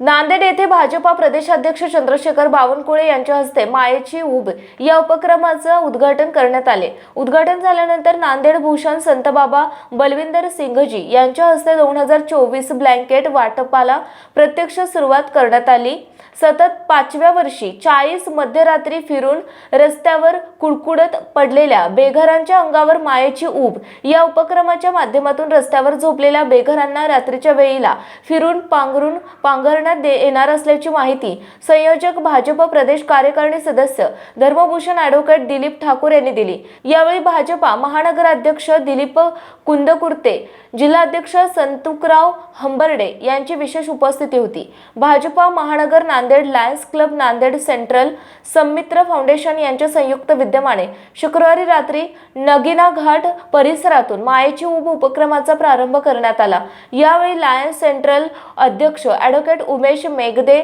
नांदेड येथे भाजपा प्रदेशाध्यक्ष चंद्रशेखर बावनकुळे यांच्या हस्ते मायेची उब या उपक्रमाचं उद्घाटन करण्यात आले. उद्घाटन झाल्यानंतर नांदेड भूषण संतबाबा बलविंदर सिंघजी यांच्या हस्ते दोन हजार चोवीस ब्लँकेट वाटपाला प्रत्यक्ष सुरुवात करण्यात आली. सतत पाचव्या वर्षी चाळीस मध्यरात्री फिरून रस्त्यावर कुडकुडत पडलेल्या बेघरांच्या अंगावर मायेची ऊब या उपक्रमाच्या माध्यमातून रस्त्यावर झोपलेल्या बेघरांना रात्रीच्या वेळीला फिरून पांघरून पांघर दे- येणार असल्याची माहिती संयोजक भाजप प्रदेश कार्यकारिणी सदस्य धर्मभूषण ॲडव्होकेट दिलीप ठाकूर यांनी दिली. यावेळी भाजपा महानगराध्यक्ष दिलीप कुंदकुर्ते जिल्हाध्यक्ष संतुकराव हंबर्डे यांची विशेष उपस्थिती होती. भाजपा महानगर Nanded lions club Nanded central Sanmitra foundation यांच्या संयुक्त विद्यमाने शुक्रवारी रात्री नगिना घाट परिसरातून मायेची उब उपक्रमाचा प्रारंभ करण्यात आला. यावेळी लायन्स सेंट्रल अध्यक्ष ॲडव्होकेट उमेश मेघदे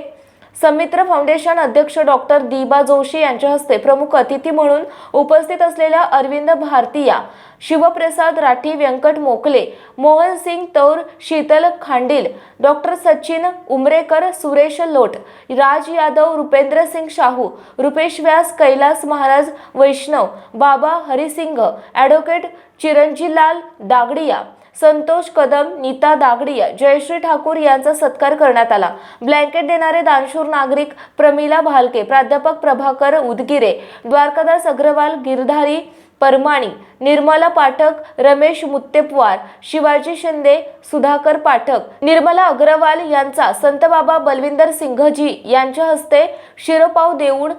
समित्र फाउंडेशन अध्यक्ष डॉक्टर दीबा जोशी यांच्या हस्ते प्रमुख अतिथी म्हणून उपस्थित असलेल्या अरविंद भारतीया शिवप्रसाद राठी व्यंकट मोकले मोहन सिंग तौर शीतल खांडील डॉक्टर सचिन उमरेकर सुरेश लोट राज यादव रुपेंद्र सिंग शाहू रुपेश व्यास कैलास महाराज वैष्णव बाबा हरिसिंग ॲडव्होकेट चिरंजीलाल दागडिया संतोष कदम नीता दागडिया जयश्री ठाकूर यांचा सत्कार करण्यात आला. ब्लँकेट देणारे दानशूर नागरिक प्रमिला भालके प्राध्यापक प्रभाकर उदगिरे द्वारकादास अग्रवाल गिरधारी परमाणी निर्मला पाठक रमेश मुत्तेपवार शिवाजी शिंदे सुधाकर पाठक निर्मला अग्रवाल यांचा संत बाबा बलविंदर सिंघजी यांच्या हस्ते शिरोपाव देऊन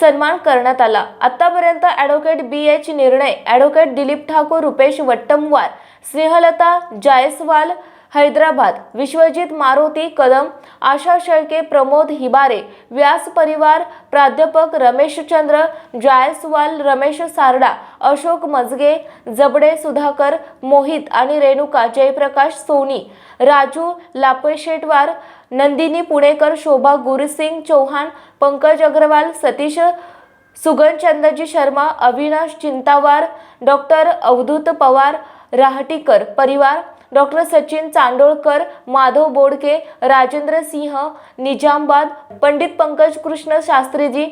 सन्मान करण्यात आला. आतापर्यंत advocate B H Nirnay advocate Dilip Thakur Rupesh Vattamwar Snehalata Jaiswal Hyderabad Vishwajit Maruti Kadam Asha Shelke Pramod Hibare Vyas परिवार प्राध्यापक रमेशचंद्र जायसवाल रमेश सारडा अशोक मजगे जबडे सुधाकर मोहित आणि रेणुका जयप्रकाश सोनी राजू लापेशेटवार नंदिनी पुणेकर शोभा गुरसिंग चौहान पंकज अग्रवाल सतीश सुगनचंदजी शर्मा अविनाश चिंतावार डॉक्टर अवधूत पवार राहटीकर परिवार डॉक्टर सचिन चांडोळकर माधव बोडके राजेंद्र सिंह निजामबाद पंडित पंकज कृष्ण शास्त्रीजी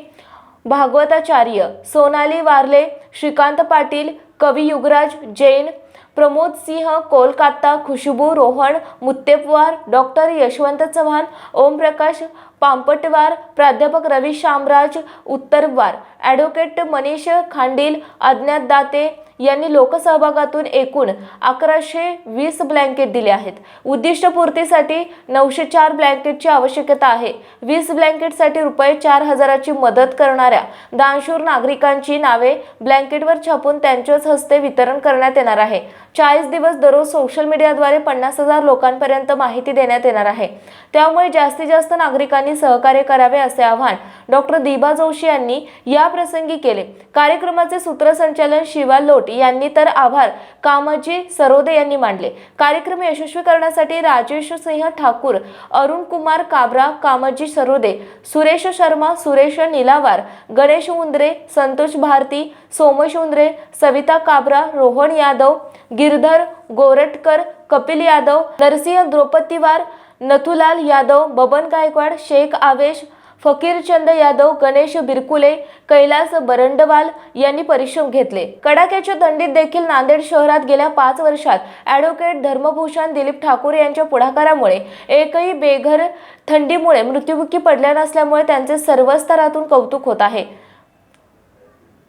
भागवताचार्य सोनाली वारले श्रीकांत पाटील कवी युगराज जैन प्रमोद सिंह कोलकाता खुशबू रोहन मुत्तेपवार डॉक्टर यशवंत चव्हाण ओमप्रकाश पांपटवार प्राध्यापक रवी शामराज उत्तरवार. ॲडव्होकेट मनीष खांडील अज्ञात दाते यांनी लोकसहभागातून एकूण अकराशे वीस ब्लँकेट दिले आहेत. उद्दिष्टपूर्तीसाठी नऊशे चार ब्लँकेटची आवश्यकता आहे. वीस ब्लँकेटसाठी रुपये चार हजाराची मदत करणाऱ्या दानशूर नागरिकांची नावे ब्लँकेटवर छापून त्यांच्याच हस्ते वितरण करण्यात येणार आहे. चाळीस दिवस दररोज सोशल मीडियाद्वारे पन्नास हजार लोकांपर्यंत माहिती देण्यात येणार आहे. त्यामुळे जास्तीत जास्त नागरिकांनी सहकार्य करावे असे आवाहन डॉक्टर दिबा जोशी यांनी या प्रसंगी केले. कार्यक्रमाचे सूत्रसंचालन शिवा लोट यांनी तर आभार कामाजी सरोदे यांनी मांडले. कार्यक्रम यशस्वी करण्यासाठी राजेश सिंह ठाकूर अरुण कुमार काबरा कामाजी सरोदे सुरेश शर्मा सुरेश निलावार गणेश उंद्रे संतोष भारती सोमेश उंद्रे सविता काबरा रोहन यादव गिरधर गोरटकर कपिल यादव नरसिंह द्रौपदीवार नथुलाल यादव बबन गायकवाड शेख आवेश फकीरचंद यादव गणेश बिरकुले कैलास बरंडवाल यांनी परिश्रम घेतले. कडाक्याच्या थंडीत देखील नांदेड शहरात गेल्या पाच वर्षात ॲडव्होकेट धर्मभूषण दिलीप ठाकूर यांच्या पुढाकारामुळे एकही बेघर थंडीमुळे मृत्युमुखी पडल्या नसल्यामुळे त्यांचे सर्व स्तरातून कौतुक होत आहे.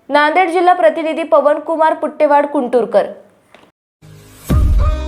नांदेड जिल्हा प्रतिनिधी पवन कुमार पुट्टेवाड कुंटूरकर